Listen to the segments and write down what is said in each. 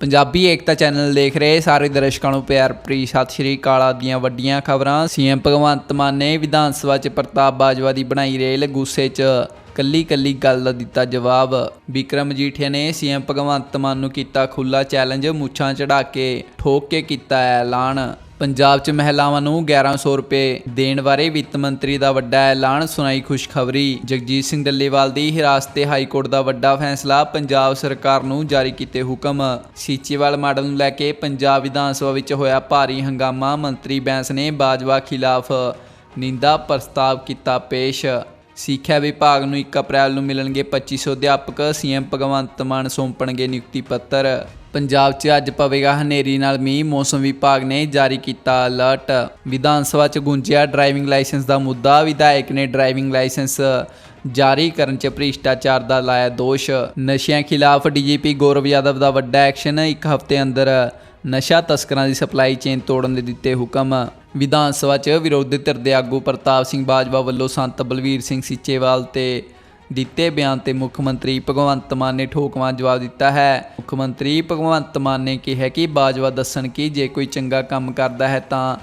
ਪੰਜਾਬੀ ਏਕਤਾ channel ਦੇਖ ਰਹੇ ਸਾਰੇ ਦਰਸ਼ਕਾਂ ਨੂੰ ਪਿਆਰ ਭਰੀ ਸਤਿ ਸ਼੍ਰੀ ਅਕਾਲ। ਦੀਆਂ ਵੱਡੀਆਂ ਖਬਰਾਂ, ਸੀਐਮ ਭਗਵੰਤ ਮਾਨ ਨੇ ਵਿਧਾਨ ਸਭਾ 'ਚ ਪ੍ਰਤਾਪ ਬਾਜਵਾ ਦੀ ਬਣਾਈ ਰੇਲ ਗੁੱਸੇ 'ਚ ਕੱਲੀ ਕੱਲੀ ਗੱਲ ਦਾ ਦਿੱਤਾ ਜਵਾਬ। ਵਿਕਰਮ ਮਜੀਠੀਆ ਨੇ ਸੀਐਮ ਭਗਵੰਤ ਮਾਨ ਨੂੰ ਕੀਤਾ ਖੁੱਲਾ ਚੈਲੰਜ, ਮੁੱਛਾਂ ਚੜਾ ਕੇ ਠੋਕ ਕੇ ਕੀਤਾ ਐਲਾਨ। ਪੰਜਾਬ 'ਚ ਮਹਿਲਾਵਾਂ ਨੂੰ 1100 ਰੁਪਏ ਦੇਣ ਬਾਰੇ ਵਿੱਤ ਮੰਤਰੀ ਦਾ ਵੱਡਾ ਐਲਾਨ, ਸੁਣਾਈ ਖੁਸ਼ਖਬਰੀ। ਜਗਜੀਤ ਸਿੰਘ ਡੱਲੇਵਾਲ ਦੀ ਹਿਰਾਸਤ ਤੇ ਹਾਈ ਕੋਰਟ ਦਾ ਵੱਡਾ ਫੈਸਲਾ, ਪੰਜਾਬ ਸਰਕਾਰ ਨੂੰ ਜਾਰੀ ਕੀਤੇ ਹੁਕਮ। ਸੀਚੇਵਾਲ ਮਾਡਲ ਨੂੰ ਲੈ ਕੇ ਪੰਜਾਬ ਵਿਧਾਨ ਸਭਾ ਵਿੱਚ ਹੋਇਆ ਭਾਰੀ ਹੰਗਾਮਾ, ਮੰਤਰੀ ਬੈਂਸ ਨੇ ਬਾਜਵਾ ਖਿਲਾਫ ਨਿੰਦਾ ਪ੍ਰਸਤਾਵ ਕੀਤਾ ਪੇਸ਼। ਸਿੱਖਿਆ ਵਿਭਾਗ ਨੂੰ 1 ਅਪ੍ਰੈਲ ਨੂੰ ਮਿਲਣਗੇ 2500 ਅਧਿਆਪਕ, ਸੀਐਮ ਭਗਵੰਤ ਮਾਨ ਸੌਂਪਣਗੇ ਨਿਯੁਕਤੀ ਪੱਤਰ। ਪੰਜਾਬ 'ਚ ਅੱਜ ਪਵੇਗਾ ਹਨੇਰੀ ਨਾਲ ਮੀਂਹ, ਮੌਸਮ ਵਿਭਾਗ ਨੇ ਜਾਰੀ ਕੀਤਾ ਅਲਰਟ। ਵਿਧਾਨ ਸਭਾ 'ਚ ਗੁੰਜਿਆ ਡਰਾਈਵਿੰਗ ਲਾਇਸੈਂਸ ਦਾ ਮੁੱਦਾ, ਵਿਧਾਇਕ ਨੇ ਡਰਾਈਵਿੰਗ ਲਾਇਸੈਂਸ ਜਾਰੀ ਕਰਨ 'ਚ ਭ੍ਰਿਸ਼ਟਾਚਾਰ ਦਾ ਲਾਇਆ ਦੋਸ਼। ਨਸ਼ਿਆਂ ਖਿਲਾਫ ਡੀਜੀਪੀ ਗੌਰਵ ਯਾਦਵ ਦਾ ਵੱਡਾ ਐਕਸ਼ਨ, ਇੱਕ ਹਫ਼ਤੇ ਅੰਦਰ ਨਸ਼ਾ ਤਸਕਰਾਂ ਦੀ ਸਪਲਾਈ ਚੇਨ ਤੋੜਨ ਦੇ ਦਿੱਤੇ ਹੁਕਮ। ਵਿਧਾਨ ਸਭਾ 'ਚ ਵਿਰੋਧੀ ਧਿਰ ਦੇ ਆਗੂ ਪ੍ਰਤਾਪ ਸਿੰਘ ਬਾਜਵਾ ਵੱਲੋਂ ਸੰਤ ਬਲਵੀਰ ਸਿੰਘ ਸੀਚੇਵਾਲ ਤੇ ਦਿੱਤੇ ਬਿਆਨ ਤੇ ਮੁੱਖ ਮੰਤਰੀ ਭਗਵੰਤ ਮਾਨ ਨੇ ਠੋਕਵਾਂ ਜਵਾਬ ਦਿੱਤਾ ਹੈ। ਮੁੱਖ ਮੰਤਰੀ ਭਗਵੰਤ ਮਾਨ ਨੇ ਕਿਹਾ ਕਿ ਬਾਜਵਾ ਦੱਸਣ ਕਿ ਜੇ ਕੋਈ ਚੰਗਾ ਕੰਮ ਕਰਦਾ ਹੈ ਤਾਂ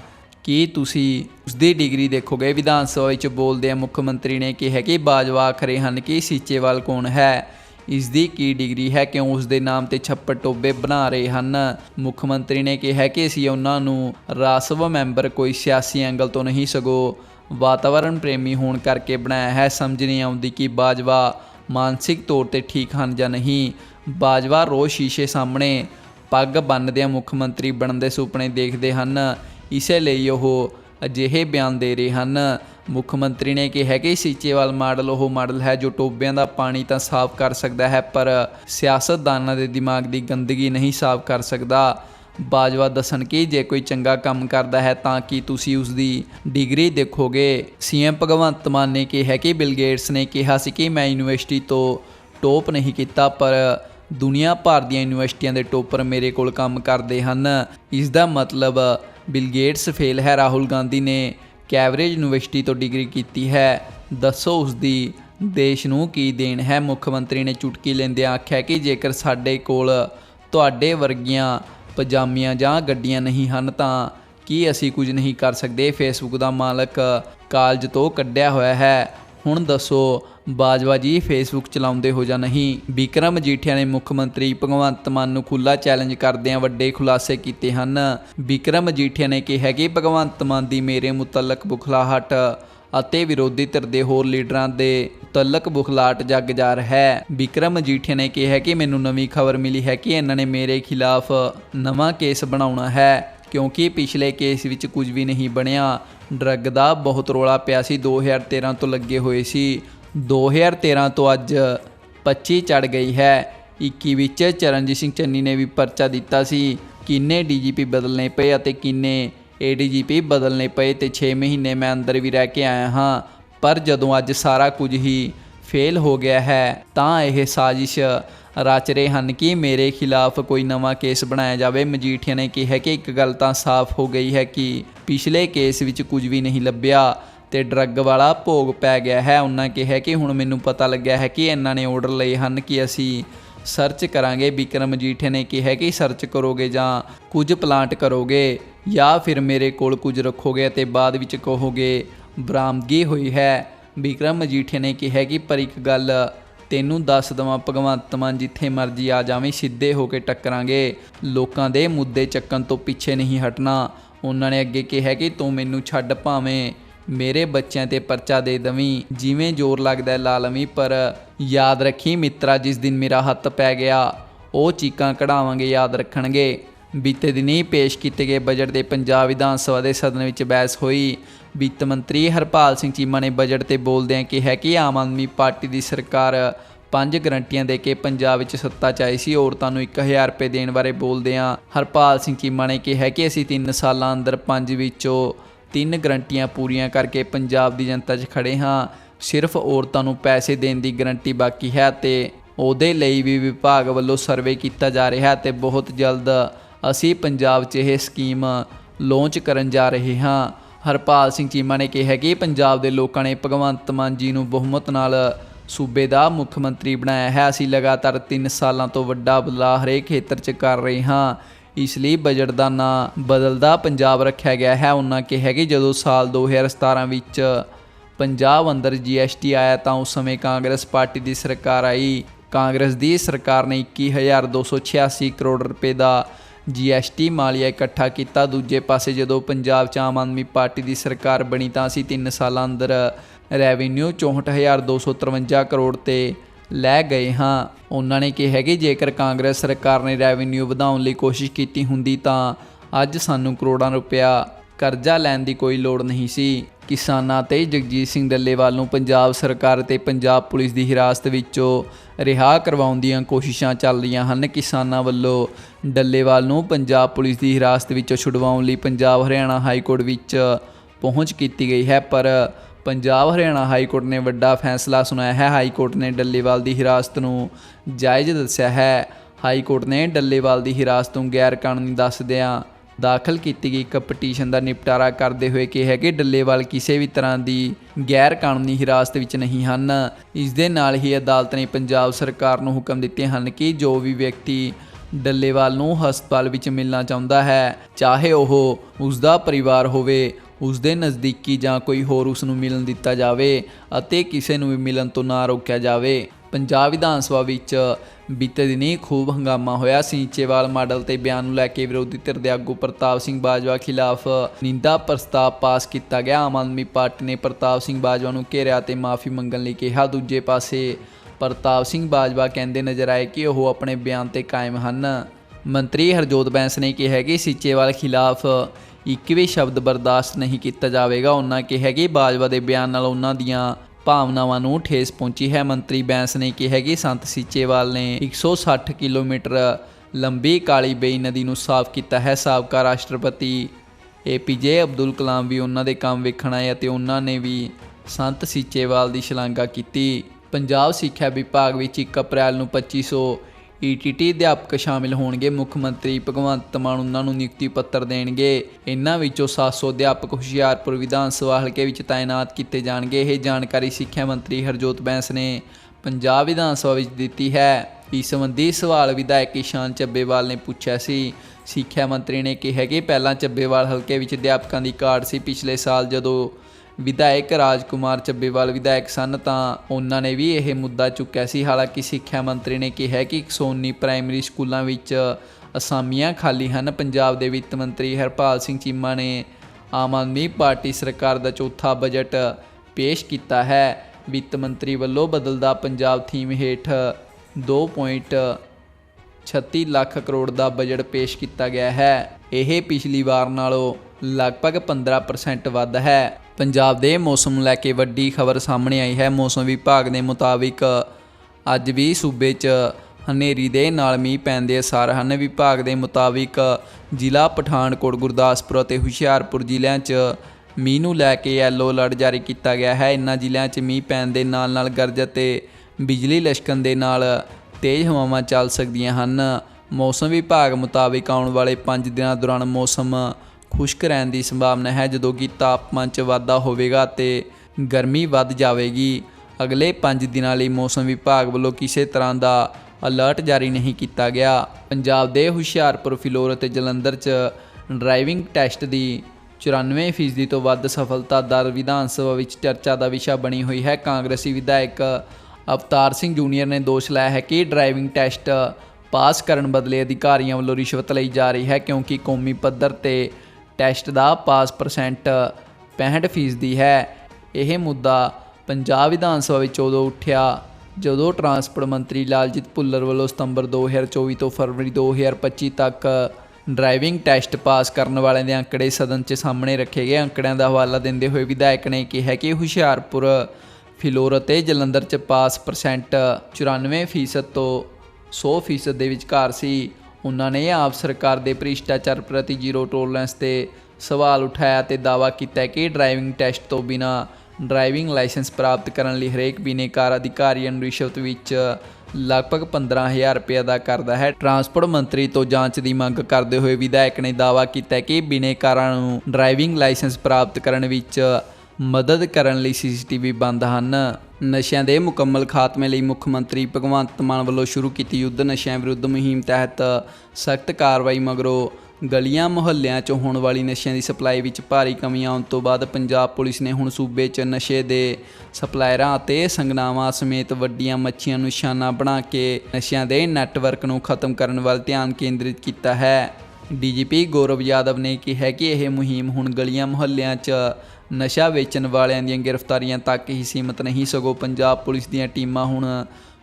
ਕੀ ਤੁਸੀਂ ਉਸ ਦੀ ਡਿਗਰੀ ਦੇਖੋਗੇ? ਵਿਧਾਨ ਸਭਾ ਵਿੱਚ ਬੋਲਦੇ ਆ ਮੁੱਖ ਮੰਤਰੀ ਨੇ ਕਿਹਾ ਕਿ ਬਾਜਵਾ ਆਖਰੇ ਹਨ ਕਿ ਸੀਚੇਵਾਲ ਕੌਣ ਹੈ? ਇਸ ਦੀ ਕੀ ਡਿਗਰੀ ਹੈ? ਕਿਉਂ ਉਸ ਦੇ ਨਾਮ ਤੇ ਛੱਪੜ ਟੋਬੇ ਬਣਾ ਰਹੇ ਹਨ? ਮੁੱਖ ਮੰਤਰੀ ਨੇ ਕਿਹਾ ਕਿ ਅਸੀਂ ਉਹਨਾਂ ਨੂੰ ਰਾਜ ਸਭਾ ਮੈਂਬਰ ਕੋਈ ਸਿਆਸੀ ਐਂਗਲ ਤੋਂ ਨਹੀਂ ਸਗੋਂ ਵਾਤਾਵਰਣ ਪ੍ਰੇਮੀ ਹੋਣ ਕਰਕੇ ਬਣਾਇਆ ਹੈ। ਸਮਝ ਨਹੀਂ ਆਉਂਦੀ ਕਿ ਬਾਜਵਾ ਮਾਨਸਿਕ ਤੌਰ ਤੇ ਠੀਕ ਹਨ ਜਾਂ ਨਹੀਂ। ਬਾਜਵਾ ਰੋਜ਼ ਸ਼ੀਸ਼ੇ ਸਾਹਮਣੇ ਪੱਗ ਬੰਨਦਿਆਂ ਮੁੱਖ ਮੰਤਰੀ ਬਣਨ ਦੇ ਸੁਪਨੇ ਦੇਖਦੇ ਹਨ। ਇਸੇ ਲਈ ਉਹ ਅਜਿਹੇ ਬਿਆਨ ਦੇ ਰਹੇ ਹਨ। ਮੁੱਖ ਮੰਤਰੀ ਨੇ ਕਿਹਾ ਕਿ ਸੀਚੇਵਾਲ ਮਾਡਲ ਉਹ ਮਾਡਲ ਹੈ ਜੋ ਟੋਬਿਆਂ ਦਾ ਪਾਣੀ ਤਾਂ ਸਾਫ਼ ਕਰ ਸਕਦਾ ਹੈ, ਪਰ ਸਿਆਸਤਦਾਨਾਂ ਦੇ ਦਿਮਾਗ ਦੀ ਗੰਦਗੀ ਨਹੀਂ ਸਾਫ਼ ਕਰ ਸਕਦਾ। ਬਾਜਵਾ ਦੱਸਣ ਕਿ ਜੇ ਕੋਈ ਚੰਗਾ ਕੰਮ ਕਰਦਾ ਹੈ ਤਾਂ ਕਿ ਤੁਸੀਂ ਉਸ ਦੀ ਡਿਗਰੀ ਦੇਖੋਗੇ? ਸੀਐਮ ਭਗਵੰਤ ਮਾਨ ਨੇ ਕਿਹਾ ਕਿ ਬਿਲ ਗੇਟਸ ਨੇ ਕਿਹਾ ਸੀ ਕਿ ਮੈਂ ਯੂਨੀਵਰਸਿਟੀ ਤੋਂ ਟੋਪ ਨਹੀਂ ਕੀਤਾ, ਪਰ ਦੁਨੀਆ ਭਰ ਦੀਆਂ ਯੂਨੀਵਰਸਿਟੀਆਂ ਦੇ ਟੋਪਰ ਮੇਰੇ ਕੋਲ ਕੰਮ ਕਰਦੇ ਹਨ। ਇਸ ਦਾ ਮਤਲਬ ਬਿਲ ਗੇਟਸ ਫੇਲ ਹੈ। ਰਾਹੁਲ ਗਾਂਧੀ ਨੇ ਕੈਵਰੇਜ ਯੂਨੀਵਰਸਿਟੀ ਤੋਂ ਡਿਗਰੀ ਕੀਤੀ ਹੈ। ਦੱਸੋ ਉਸ ਦੀ ਦੇਸ਼ ਨੂੰ ਕੀ ਦੇਣ ਹੈ? ਮੁੱਖ ਮੰਤਰੀ ਨੇ ਚੁਟਕੀ ਲੈਂਦਿਆਂ ਆਖਿਆ ਕਿ ਜੇਕਰ ਸਾਡੇ ਕੋਲ ਤੁਹਾਡੇ ਵਰਗੀਆਂ ਪਜਾਮੀਆਂ ਜਾਂ ਗੱਡੀਆਂ ਨਹੀਂ ਹਨ ਤਾਂ ਕੀ ਅਸੀਂ ਕੁਝ ਨਹੀਂ ਕਰ ਸਕਦੇ? ਫੇਸਬੁੱਕ ਦਾ ਮਾਲਕ ਕਾਲਜ ਤੋਂ ਕੱਢਿਆ ਹੋਇਆ ਹੈ। ਹੁਣ ਦੱਸੋ, ਬਾਜਵਾ ਜੀ ਫੇਸਬੁੱਕ ਚਲਾਉਂਦੇ ਹੋ ਜਾਂ ਨਹੀਂ? ਵਿਕਰਮ ਮਜੀਠੀਆ ਨੇ ਮੁੱਖ ਮੰਤਰੀ ਭਗਵੰਤ ਮਾਨ ਨੂੰ ਖੁੱਲਾ ਚੈਲੰਜ ਕਰਦਿਆਂ ਵੱਡੇ ਖੁਲਾਸੇ ਕੀਤੇ ਹਨ। ਵਿਕਰਮ ਮਜੀਠੀਆ ਨੇ ਕਿਹਾ ਕਿ ਭਗਵੰਤ ਮਾਨ ਦੀ ਮੇਰੇ ਮੁਤਲਕ ਬੁਖਲਾਹਟ ਅਤੇ ਵਿਰੋਧੀ ਧਿਰ ਦੇ ਹੋਰ ਲੀਡਰਾਂ ਦੇ ਤਲਕ ਬੁਖਲਾਟ ਜੱਗ ਜਾ ਰਿਹਾ ਹੈ। ਵਿਕਰਮ ਮਜੀਠੀਆ ਨੇ ਕਿਹਾ ਕਿ ਮੈਨੂੰ ਨਵੀਂ ਖਬਰ ਮਿਲੀ ਹੈ ਕਿ ਇਹਨਾਂ ਨੇ ਮੇਰੇ ਖਿਲਾਫ ਨਵਾਂ ਕੇਸ ਬਣਾਉਣਾ ਹੈ, ਕਿਉਂਕਿ ਪਿਛਲੇ ਕੇਸ ਵਿੱਚ ਕੁਝ ਵੀ ਨਹੀਂ ਬਣਿਆ। ਡਰੱਗ ਦਾ ਬਹੁਤ ਰੋਲਾ ਪਿਆ ਸੀ। 2013 ਤੋਂ ਲੱਗੇ ਹੋਏ ਸੀ। 2013 ਤੋਂ ਅੱਜ 25 ਚੜ ਗਈ ਹੈ। 21 ਵਿੱਚ ਚਰਨਜੀਤ ਸਿੰਘ ਚੰਨੀ ਨੇ ਵੀ ਪਰਚਾ ਦਿੱਤਾ ਸੀ। ਕਿੰਨੇ ਡੀਜੀਪੀ ਬਦਲਨੇ ਪਏ ਅਤੇ ਕਿੰਨੇ ਏਡੀਜੀਪੀ ਬਦਲਨੇ ਪਏ ਤੇ 6 ਮਹੀਨੇ ਮੈਂ ਅੰਦਰ ਵੀ ਰਹਿ ਕੇ ਆਇਆ ਹਾਂ। ਪਰ ਜਦੋਂ ਅੱਜ ਸਾਰਾ ਕੁਝ ਹੀ ਫੇਲ ਹੋ ਗਿਆ ਹੈ, ਤਾਂ ਇਹ ਸਾਜ਼ਿਸ਼ ਰਚ ਰਹੇ ਹਨ ਕਿ ਮੇਰੇ ਖਿਲਾਫ ਕੋਈ ਨਵਾਂ ਕੇਸ ਬਣਾਇਆ ਜਾਵੇ। ਮਜੀਠੀਆ ਨੇ ਕਿਹਾ ਕਿ ਇੱਕ ਗੱਲ ਤਾਂ ਸਾਫ਼ ਹੋ ਗਈ ਹੈ ਕਿ ਪਿਛਲੇ ਕੇਸ ਵਿੱਚ ਕੁਝ ਵੀ ਨਹੀਂ ਲੱਭਿਆ ਤੇ ਡਰੱਗ ਵਾਲਾ ਭੋਗ ਪੈ ਗਿਆ ਹੈ। ਉਹਨਾਂ ਕਿਹਾ ਕਿ ਹੁਣ ਮੈਨੂੰ ਪਤਾ ਲੱਗਿਆ ਹੈ ਕਿ ਇਹਨਾਂ ਨੇ ਆਰਡਰ ਲਏ ਹਨ ਕਿ ਅਸੀਂ ਸਰਚ ਕਰਾਂਗੇ। ਬਿਕਰਮ ਮਜੀਠੀਆ ਨੇ ਕਿਹਾ ਕਿ ਸਰਚ ਕਰੋਗੇ ਜਾਂ ਕੁਝ ਪਲਾਂਟ ਕਰੋਗੇ। ਜਾਂ ਫਿਰ ਮੇਰੇ ਕੋਲ ਕੁਝ ਰੱਖੋਗੇ ਅਤੇ ਬਾਅਦ ਵਿੱਚ ਕਹੋਗੇ ਬਰਾਮਦਗੀ ਹੋਈ ਹੈ। ਵਿਕਰਮ ਮਜੀਠੀਆ ਨੇ ਕਿਹਾ ਕਿ, ਪਰ ਇੱਕ ਗੱਲ ਤੈਨੂੰ ਦੱਸ ਦਵਾਂ, ਭਗਵੰਤ ਮਾਨ ਜਿੱਥੇ ਮਰਜ਼ੀ ਆ ਜਾਵੇਂ, ਸਿੱਧੇ ਹੋ ਕੇ ਟੱਕਰਾਂਗੇ। ਲੋਕਾਂ ਦੇ ਮੁੱਦੇ ਚੱਕਣ ਤੋਂ ਪਿੱਛੇ ਨਹੀਂ ਹਟਣਾ। ਉਹਨਾਂ ਨੇ ਅੱਗੇ ਕਿਹਾ ਕਿ, ਤੂੰ ਮੈਨੂੰ ਛੱਡ ਭਾਵੇਂ ਮੇਰੇ ਬੱਚਿਆਂ ਤੇ ਪਰਚਾ ਦੇ ਦਵੀਂ। ਜਿਵੇਂ ਜ਼ੋਰ ਲੱਗਦਾ ਹੈ ਲਾ ਲਵੀਂ, ਪਰ ਯਾਦ ਰੱਖੀ ਮਿੱਤਰਾ, ਜਿਸ ਦਿਨ ਮੇਰਾ ਹੱਥ ਪੈ ਗਿਆ, ਉਹ ਚੀਕਾਂ ਕਢਾਵਾਂਗੇ, ਯਾਦ ਰੱਖਣਗੇ। ਬੀਤੇ ਦਿਨੀ ਪੇਸ਼ ਕੀਤੇ ਗਏ ਬਜਟ ਦੇ ਪੰਜਾਬ ਵਿਧਾਨ ਸਭਾ ਦੇ ਸਦਨ ਵਿੱਚ ਬਹਿਸ ਹੋਈ। ਵਿੱਤ ਮੰਤਰੀ ਹਰਪਾਲ ਸਿੰਘ ਚੀਮਾ ਨੇ ਬਜਟ ਤੇ ਬੋਲਦਿਆਂ ਕਿਹਾ ਕਿ ਆਮ ਆਦਮੀ ਪਾਰਟੀ ਦੀ ਸਰਕਾਰ ਪੰਜ ਗਰੰਟੀਆਂ ਦੇ ਕੇ ਪੰਜਾਬ ਵਿੱਚ ਸੱਤਾ 'ਚ ਆਈ ਸੀ। ਔਰਤਾਂ ਨੂੰ 1000 ਰੁਪਏ ਦੇਣ ਬਾਰੇ ਬੋਲਦਿਆਂ ਹਰਪਾਲ ਸਿੰਘ ਚੀਮਾ ਨੇ ਕਿਹਾ ਕਿ ਅਸੀਂ 3 ਸਾਲਾਂ ਅੰਦਰ ਪੰਜ ਵਿੱਚੋਂ ਤਿੰਨ ਗਰੰਟੀਆਂ ਪੂਰੀਆਂ ਕਰਕੇ ਪੰਜਾਬ ਦੀ ਜਨਤਾ 'ਚ ਖੜੇ ਹਾਂ। ਸਿਰਫ ਔਰਤਾਂ ਨੂੰ ਪੈਸੇ ਦੇਣ ਦੀ ਗਰੰਟੀ ਬਾਕੀ ਹੈ ਤੇ ਉਹਦੇ ਲਈ ਵੀ ਵਿਭਾਗ ਵੱਲੋਂ ਸਰਵੇ ਕੀਤਾ ਜਾ ਰਿਹਾ ਹੈ ਤੇ ਬਹੁਤ ਜਲਦ ਅਸੀਂ ਪੰਜਾਬ 'ਚ ਇਹ ਸਕੀਮ ਲਾਂਚ ਕਰਨ ਜਾ ਰਹੇ ਹਾਂ। ਹਰਪਾਲ ਸਿੰਘ ਚੀਮਾ ਨੇ ਕਿਹਾ ਕਿ ਪੰਜਾਬ ਦੇ ਲੋਕਾਂ ਨੇ ਭਗਵੰਤ ਮਾਨ ਜੀ ਨੂੰ ਬਹੁਮਤ ਨਾਲ ਸੂਬੇ ਦਾ ਮੁੱਖ ਮੰਤਰੀ ਬਣਾਇਆ ਹੈ। ਅਸੀਂ ਲਗਾਤਾਰ 3 ਸਾਲਾਂ ਤੋਂ ਵੱਡਾ ਬਦਲਾਅ ਹਰੇਕ ਖੇਤਰ 'ਚ ਕਰ ਰਹੇ ਹਾਂ। ਇਸ ਲਈ ਬਜਟ ਦਾ ਨਾਂ ਬਦਲਦਾ ਪੰਜਾਬ ਰੱਖਿਆ ਗਿਆ ਹੈ। ਉਹਨਾਂ ਕਿਹਾ ਕਿ ਜਦੋਂ ਸਾਲ 2017 ਵਿੱਚ ਪੰਜਾਬ ਅੰਦਰ ਜੀਐਸਟੀ ਆਇਆ ਤਾਂ ਉਸ ਸਮੇਂ ਕਾਂਗਰਸ ਪਾਰਟੀ ਦੀ ਸਰਕਾਰ ਆਈ। ਕਾਂਗਰਸ ਦੀ ਸਰਕਾਰ ਨੇ 21286 ਕਰੋੜ ਰੁਪਏ ਦਾ ਜੀਐਸਟੀ ਮਾਲੀਆ ਇਕੱਠਾ ਕੀਤਾ, ਦੂਜੇ ਪਾਸੇ ਜਦੋਂ ਪੰਜਾਬ 'ਚ ਆਮ ਆਦਮੀ ਪਾਰਟੀ ਦੀ ਸਰਕਾਰ ਬਣੀ ਤਾਂ ਅਸੀਂ 3 ਸਾਲਾਂ ਅੰਦਰ ਰੈਵਨਿਊ 64253 ਕਰੋੜ ਤੇ ਲੈ ਗਏ ਹਾਂ। ਉਹਨਾਂ ਨੇ ਕਿਹਾ ਕਿ ਜੇਕਰ ਕਾਂਗਰਸ ਸਰਕਾਰ ਨੇ ਰੈਵਨਿਊ ਵਧਾਉਣ ਲਈ ਕੋਸ਼ਿਸ਼ ਕੀਤੀ ਹੁੰਦੀ ਤਾਂ ਅੱਜ ਸਾਨੂੰ ਕਰੋੜਾਂ ਰੁਪਇਆ ਕਰਜ਼ਾ ਲੈਣ ਦੀ ਕੋਈ ਲੋੜ ਨਹੀਂ ਸੀ। ਕਿਸਾਨਾਂ ਤੇ ਜਗਜੀਤ ਸਿੰਘ ਡੱਲੇਵਾਲ ਨੂੰ ਪੰਜਾਬ ਸਰਕਾਰ ਤੇ ਪੰਜਾਬ ਪੁਲਿਸ ਦੀ ਹਿਰਾਸਤ ਵਿੱਚੋਂ ਰਿਹਾ ਕਰਵਾਉਣ ਦੀਆਂ ਕੋਸ਼ਿਸ਼ਾਂ ਚੱਲ ਰਹੀਆਂ ਹਨ। ਕਿਸਾਨਾਂ ਵੱਲੋਂ ਡੱਲੇਵਾਲ ਨੂੰ ਪੰਜਾਬ ਪੁਲਿਸ ਦੀ ਹਿਰਾਸਤ ਵਿੱਚੋਂ ਛੁਡਵਾਉਣ ਲਈ ਪੰਜਾਬ ਹਰਿਆਣਾ ਹਾਈ ਕੋਰਟ ਵਿੱਚ ਪਹੁੰਚ ਕੀਤੀ ਗਈ ਹੈ, ਪਰ ਪੰਜਾਬ ਹਰਿਆਣਾ ਹਾਈ ਕੋਰਟ ਨੇ ਵੱਡਾ ਫੈਸਲਾ ਸੁਣਾਇਆ ਹੈ। ਹਾਈ ਕੋਰਟ ਨੇ ਡੱਲੇਵਾਲ ਦੀ ਹਿਰਾਸਤ ਨੂੰ ਜਾਇਜ਼ ਦੱਸਿਆ ਹੈ। ਹਾਈ ਕੋਰਟ ਨੇ ਡੱਲੇਵਾਲ ਦੀ ਹਿਰਾਸਤ ਨੂੰ ਗੈਰ ਕਾਨੂੰਨੀ ਦੱਸਦਿਆਂ ਦਾਖਲ ਕੀਤੀ ਗਈ ਇੱਕ ਪਟੀਸ਼ਨ ਦਾ ਨਿਪਟਾਰਾ ਕਰਦੇ ਹੋਏ ਕਿਹਾ ਕਿ ਡੱਲੇਵਾਲ ਕਿਸੇ ਵੀ ਤਰ੍ਹਾਂ ਦੀ ਗੈਰ ਕਾਨੂੰਨੀ ਹਿਰਾਸਤ ਵਿੱਚ ਨਹੀਂ ਹਨ। ਇਸ ਦੇ ਨਾਲ ਹੀ ਅਦਾਲਤ ਨੇ ਪੰਜਾਬ ਸਰਕਾਰ ਨੂੰ ਹੁਕਮ ਦਿੱਤੇ ਹਨ ਕਿ ਜੋ ਵੀ ਵਿਅਕਤੀ ਡੱਲੇਵਾਲ ਨੂੰ ਹਸਪਤਾਲ ਵਿੱਚ ਮਿਲਣਾ ਚਾਹੁੰਦਾ ਹੈ, ਚਾਹੇ ਉਹ ਉਸ ਦਾ ਪਰਿਵਾਰ ਹੋਵੇ ਉਸ ਦੇ ਨਜ਼ਦੀਕੀ ਜਾਂ ਕੋਈ ਹੋਰ ਉਸ ਨੂੰ ਮਿਲਣ ਦਿੱਤਾ ਜਾਵੇ ਅਤੇ ਕਿਸੇ ਨੂੰ ਵੀ ਮਿਲਣ ਤੋਂ ਨਾ ਰੋਕਿਆ ਜਾਵੇ। ਪੰਜਾਬ ਵਿਧਾਨ ਸਭਾ ਵਿੱਚ ਬੀਤੇ ਦਿਨੀ ਖੂਬ ਹੰਗਾਮਾ ਹੋਇਆ ਸਿੰਚੇਵਾਲ ਮਾਡਲ ਤੇ ਬਿਆਨ ਨੂੰ ਲੈ ਕੇ ਵਿਰੋਧੀ ਧਿਰ ਦੇ ਆਗੂ ਪ੍ਰਤਾਪ ਸਿੰਘ ਬਾਜਵਾ ਖਿਲਾਫ ਨਿੰਦਾ ਪ੍ਰਸਤਾਵ ਪਾਸ ਕੀਤਾ ਗਿਆ। ਆਮ ਆਦਮੀ ਪਾਰਟੀ ਨੇ ਪ੍ਰਤਾਪ ਸਿੰਘ ਬਾਜਵਾ ਨੂੰ ਘੇਰਿਆ ਤੇ ਮਾਫੀ ਮੰਗਣ ਲਈ ਕਿਹਾ। ਦੂਜੇ ਪਾਸੇ ਪ੍ਰਤਾਪ ਸਿੰਘ ਬਾਜਵਾ ਕਹਿੰਦੇ ਨਜ਼ਰ ਆਏ ਕਿ ਉਹ ਆਪਣੇ ਬਿਆਨ ਤੇ ਕਾਇਮ ਹਨ। ਮੰਤਰੀ ਹਰਜੋਤ ਬੈਂਸ ਨੇ ਕਿਹਾ ਕਿ ਸੀਚੇਵਾਲ ਖਿਲਾਫ ਇੱਕ ਵੀ ਸ਼ਬਦ ਬਰਦਾਸ਼ਤ ਨਹੀਂ ਕੀਤਾ ਜਾਵੇਗਾ। ਉਹਨਾਂ ਕਿਹਾ ਕਿ ਬਾਜਵਾ ਦੇ ਬਿਆਨ ਨਾਲ ਉਹਨਾਂ ਦੀਆਂ ਭਾਵਨਾਵਾਂ ਨੂੰ ਠੇਸ ਪਹੁੰਚੀ ਹੈ। ਮੰਤਰੀ ਬੈਂਸ ਨੇ ਕਿਹਾ ਕਿ ਸੰਤ ਸੀਚੇਵਾਲ ਨੇ 160 ਕਿਲੋਮੀਟਰ ਲੰਬੀ ਕਾਲੀ ਬੇਈ ਨਦੀ ਨੂੰ ਸਾਫ਼ ਕੀਤਾ ਹੈ। ਸਾਬਕਾ ਰਾਸ਼ਟਰਪਤੀ ਏਪੀਜੇ ਅਬਦੁਲ ਕਲਾਮ ਵੀ ਉਹਨਾਂ ਦੇ ਕੰਮ ਵੇਖਣ ਆਏ ਅਤੇ ਉਹਨਾਂ ਨੇ ਵੀ ਸੰਤ ਸੀਚੇਵਾਲ ਦੀ ਸ਼ਲਾਘਾ ਕੀਤੀ। ਪੰਜਾਬ ਸਿੱਖਿਆ ਵਿਭਾਗ ਵਿੱਚ 1 ਅਪ੍ਰੈਲ ਨੂੰ 2500 ਈਟੀਟੀ ਅਧਿਆਪਕ ਸ਼ਾਮਿਲ ਹੋਣਗੇ। ਮੁੱਖ ਮੰਤਰੀ ਭਗਵੰਤ ਮਾਨ ਉਹਨਾਂ ਨੂੰ ਨਿਯੁਕਤੀ ਪੱਤਰ ਦੇਣਗੇ। ਇਹਨਾਂ ਵਿੱਚੋਂ 700 ਅਧਿਆਪਕ ਹੁਸ਼ਿਆਰਪੁਰ ਵਿਧਾਨ ਸਭਾ ਹਲਕੇ ਵਿੱਚ ਤਾਇਨਾਤ ਕੀਤੇ ਜਾਣਗੇ। ਇਹ ਜਾਣਕਾਰੀ ਸਿੱਖਿਆ ਮੰਤਰੀ ਹਰਜੋਤ ਬੈਂਸ ਨੇ ਪੰਜਾਬ ਵਿਧਾਨ ਸਭਾ ਵਿੱਚ ਦਿੱਤੀ ਹੈ। ਇਸ ਸੰਬੰਧੀ ਸਵਾਲ ਵਿਧਾਇਕ ਈਸ਼ਾਨ ਚੱਬੇਵਾਲ ਨੇ ਪੁੱਛਿਆ ਸੀ। ਸਿੱਖਿਆ ਮੰਤਰੀ ਨੇ ਕਿਹਾ ਕਿ ਪਹਿਲਾਂ ਚੱਬੇਵਾਲ ਹਲਕੇ ਵਿੱਚ ਅਧਿਆਪਕਾਂ ਦੀ ਘਾਟ ਸੀ ਪਿਛਲੇ ਸਾਲ ਜਦੋਂ ਵਿਧਾਇਕ ਰਾਜਕੁਮਾਰ ਚੱਬੇਵਾਲ ਵਿਧਾਇਕ ਸਨ, ਤਾਂ ਉਹਨਾਂ ਨੇ ਵੀ ਇਹ ਮੁੱਦਾ ਚੁੱਕਿਆ ਸੀ। ਹਾਲਾਂਕਿ ਸਿੱਖਿਆ ਮੰਤਰੀ ਨੇ ਕਿਹਾ ਕਿ 119 ਪ੍ਰਾਇਮਰੀ ਸਕੂਲਾਂ ਵਿੱਚ ਅਸਾਮੀਆਂ ਖਾਲੀ ਹਨ। ਪੰਜਾਬ ਦੇ ਵਿੱਤ ਮੰਤਰੀ ਹਰਪਾਲ ਸਿੰਘ ਚੀਮਾ ਨੇ ਆਮ ਆਦਮੀ ਪਾਰਟੀ ਸਰਕਾਰ ਦਾ ਚੌਥਾ ਬਜਟ ਪੇਸ਼ ਕੀਤਾ ਹੈ। ਵਿੱਤ ਮੰਤਰੀ ਵੱਲੋਂ ਬਦਲਦਾ ਪੰਜਾਬ ਥੀਮ ਹੇਠ 2.36 ਲੱਖ ਕਰੋੜ ਦਾ ਬਜਟ ਪੇਸ਼ ਕੀਤਾ ਗਿਆ ਹੈ। ਇਹ ਪਿਛਲੀ ਵਾਰ ਨਾਲੋਂ ਲਗਭਗ 15% ਵੱਧ ਹੈ। ਪੰਜਾਬ ਦੇ ਮੌਸਮ ਨੂੰ ਲੈ ਕੇ ਵੱਡੀ ਖਬਰ ਸਾਹਮਣੇ ਆਈ ਹੈ। ਮੌਸਮ ਵਿਭਾਗ ਦੇ ਮੁਤਾਬਿਕ ਅੱਜ ਵੀ ਸੂਬੇ 'ਚ ਹਨੇਰੀ ਦੇ ਨਾਲ ਮੀਂਹ ਪੈਣ ਦੇ ਅਸਾਰ ਹਨ। ਵਿਭਾਗ ਦੇ ਮੁਤਾਬਿਕ ਜ਼ਿਲ੍ਹਾ ਪਠਾਨਕੋਟ, ਗੁਰਦਾਸਪੁਰ ਅਤੇ ਹੁਸ਼ਿਆਰਪੁਰ ਜ਼ਿਲ੍ਹਿਆਂ 'ਚ ਮੀਂਹ ਨੂੰ ਲੈ ਕੇ ਯੈਲੋ ਅਲਰਟ ਜਾਰੀ ਕੀਤਾ ਗਿਆ ਹੈ। ਇਨ੍ਹਾਂ ਜ਼ਿਲ੍ਹਿਆਂ 'ਚ ਮੀਂਹ ਪੈਣ ਦੇ ਨਾਲ ਨਾਲ ਗਰਜ ਅਤੇ ਬਿਜਲੀ ਲਿਸ਼ਕਣ ਦੇ ਨਾਲ ਤੇਜ਼ ਹਵਾਵਾਂ ਚੱਲ ਸਕਦੀਆਂ ਹਨ। ਮੌਸਮ ਵਿਭਾਗ ਮੁਤਾਬਿਕ ਆਉਣ ਵਾਲੇ 5 ਦਿਨਾਂ ਦੌਰਾਨ ਮੌਸਮ ਖੁਸ਼ਕ ਰਹਿਣ ਦੀ ਸੰਭਾਵਨਾ ਹੈ ਜਦੋਂ ਕਿ ਤਾਪਮਾਨ 'ਚ ਵਾਧਾ ਹੋਵੇਗਾ ਤੇ ਗਰਮੀ ਵੱਧ ਜਾਵੇਗੀ। ਅਗਲੇ 5 ਦਿਨਾਂ ਲਈ ਮੌਸਮ ਵਿਭਾਗ ਵੱਲੋਂ ਕਿਸੇ ਤਰ੍ਹਾਂ ਦਾ ਅਲਰਟ ਜਾਰੀ ਨਹੀਂ ਕੀਤਾ ਗਿਆ। ਪੰਜਾਬ ਦੇ ਹੁਸ਼ਿਆਰਪੁਰ, ਫਿਲੌਰ ਅਤੇ ਜਲੰਧਰ 'ਚ ਡਰਾਈਵਿੰਗ ਟੈਸਟ ਦੀ 94% ਫੀਸਦੀ ਤੋਂ ਵੱਧ ਸਫਲਤਾ ਦਰ ਵਿਧਾਨ ਸਭਾ ਵਿੱਚ ਚਰਚਾ ਦਾ ਵਿਸ਼ਾ ਬਣੀ ਹੋਈ ਹੈ। ਕਾਂਗਰਸੀ ਵਿਧਾਇਕ ਅਵਤਾਰ ਸਿੰਘ ਜੂਨੀਅਰ ਨੇ ਦੋਸ਼ ਲਾਇਆ ਹੈ ਕਿ ਡਰਾਈਵਿੰਗ ਟੈਸਟ ਪਾਸ ਕਰਨ ਬਦਲੇ ਅਧਿਕਾਰੀਆਂ ਵੱਲੋਂ ਰਿਸ਼ਵਤ ਲਈ ਜਾ ਰਹੀ ਹੈ ਕਿਉਂਕਿ ਕੌਮੀ ਪੱਧਰ ਤੇ ਟੈਸਟ ਦਾ ਪਾਸ ਪਰਸੈਂਟ 65% ਫੀਸਦੀ ਹੈ। ਇਹ ਮੁੱਦਾ ਪੰਜਾਬ ਵਿਧਾਨ ਸਭਾ ਵਿੱਚ ਉਦੋਂ ਉੱਠਿਆ ਜਦੋਂ ਟਰਾਂਸਪੋਰਟ ਮੰਤਰੀ ਲਾਲਜੀਤ ਭੁੱਲਰ ਵੱਲੋਂ ਸਤੰਬਰ 2024 ਤੋਂ ਫਰਵਰੀ 2025 ਤੱਕ ਡਰਾਈਵਿੰਗ ਟੈਸਟ ਪਾਸ ਕਰਨ ਵਾਲਿਆਂ ਦੇ ਅੰਕੜੇ ਸਦਨ 'ਚ ਸਾਹਮਣੇ ਰੱਖੇ ਗਏ। ਅੰਕੜਿਆਂ ਦਾ ਹਵਾਲਾ ਦਿੰਦੇ ਹੋਏ ਵਿਧਾਇਕ ਨੇ ਕਿਹਾ ਕਿ ਹੁਸ਼ਿਆਰਪੁਰ, ਫਿਲੌਰ ਅਤੇ ਜਲੰਧਰ 'ਚ ਪਾਸ ਪਰਸੈਂਟ 94% ਤੋਂ 100% ਦੇ ਵਿਚਕਾਰ ਸੀ। ਉਹਨਾਂ ਨੇ ਆਪ ਸਰਕਾਰ ਦੇ ਭ੍ਰਿਸ਼ਟਾਚਾਰ ਪ੍ਰਤੀ ਜ਼ੀਰੋ ਟੋਲਰੈਂਸ ਤੇ ਸਵਾਲ ਉਠਾਇਆ ਤੇ ਦਾਅਵਾ ਕੀਤਾ ਕਿ ਡਰਾਈਵਿੰਗ ਟੈਸਟ ਤੋਂ ਬਿਨਾ ਡਰਾਈਵਿੰਗ ਲਾਇਸੈਂਸ ਪ੍ਰਾਪਤ ਕਰਨ ਲਈ ਹਰੇਕ ਬਿਨੇਕਾਰ ਅਧਿਕਾਰੀਆਂ ਨੂੰ ਰਿਸ਼ਵਤ ਵਿੱਚ ਲਗਭਗ 15000 ਰੁਪਏ ਦਾ ਕਰਦਾ ਹੈ। ਟਰਾਂਸਪੋਰਟ ਮੰਤਰੀ ਤੋਂ ਜਾਂਚ ਦੀ ਮੰਗ ਕਰਦੇ ਹੋਏ ਵਿਧਾਇਕ ਨੇ ਦਾਅਵਾ ਕੀਤਾ ਕਿ ਬਿਨੇਕਾਰਾਂ ਨੂੰ ਡਰਾਈਵਿੰਗ ਲਾਇਸੈਂਸ ਪ੍ਰਾਪਤ ਕਰਨ ਵਿੱਚ ਮਦਦ ਕਰਨ ਲਈ ਸੀਸੀਟੀਵੀ ਬੰਦ ਹਨ। ਨਸ਼ਿਆਂ ਦੇ ਮੁਕੰਮਲ ਖਾਤਮੇ ਲਈ ਮੁੱਖ ਮੰਤਰੀ ਭਗਵੰਤ ਮਾਨ ਵੱਲੋਂ ਸ਼ੁਰੂ ਕੀਤੀ ਯੁੱਧ ਨਸ਼ਿਆਂ ਵਿਰੁੱਧ ਮੁਹਿੰਮ ਤਹਿਤ ਸਖਤ ਕਾਰਵਾਈ ਮਗਰੋਂ ਗਲੀਆਂ ਮੁਹੱਲਿਆਂ 'ਚ ਹੋਣ ਵਾਲੀ ਨਸ਼ਿਆਂ ਦੀ ਸਪਲਾਈ ਵਿੱਚ ਭਾਰੀ ਕਮੀ ਆਉਣ ਤੋਂ ਬਾਅਦ ਪੰਜਾਬ ਪੁਲਿਸ ਨੇ ਹੁਣ ਸੂਬੇ 'ਚ ਨਸ਼ੇ ਦੇ ਸਪਲਾਇਰਾਂ ਅਤੇ ਸੰਗਨਾਵਾਂ ਸਮੇਤ ਵੱਡੀਆਂ ਮੱਛੀਆਂ ਨੂੰ ਨਿਸ਼ਾਨਾ ਬਣਾ ਕੇ ਨਸ਼ਿਆਂ ਦੇ ਨੈਟਵਰਕ ਨੂੰ ਖਤਮ ਕਰਨ ਵੱਲ ਧਿਆਨ ਕੇਂਦਰਿਤ ਕੀਤਾ ਹੈ। ਡੀਜੀਪੀ ਗੌਰਵ ਯਾਦਵ ਨੇ ਕਿਹਾ ਕਿ ਇਹ ਮੁਹਿੰਮ ਹੁਣ ਗਲੀਆਂ ਮੁਹੱਲਿਆਂ 'ਚ ਨਸ਼ਾ ਵੇਚਣ ਵਾਲਿਆਂ ਦੀਆਂ ਗ੍ਰਿਫਤਾਰੀਆਂ ਤੱਕ ਹੀ ਸੀਮਿਤ ਨਹੀਂ, ਸਗੋਂ ਪੰਜਾਬ ਪੁਲਿਸ ਦੀਆਂ ਟੀਮਾਂ ਹੁਣ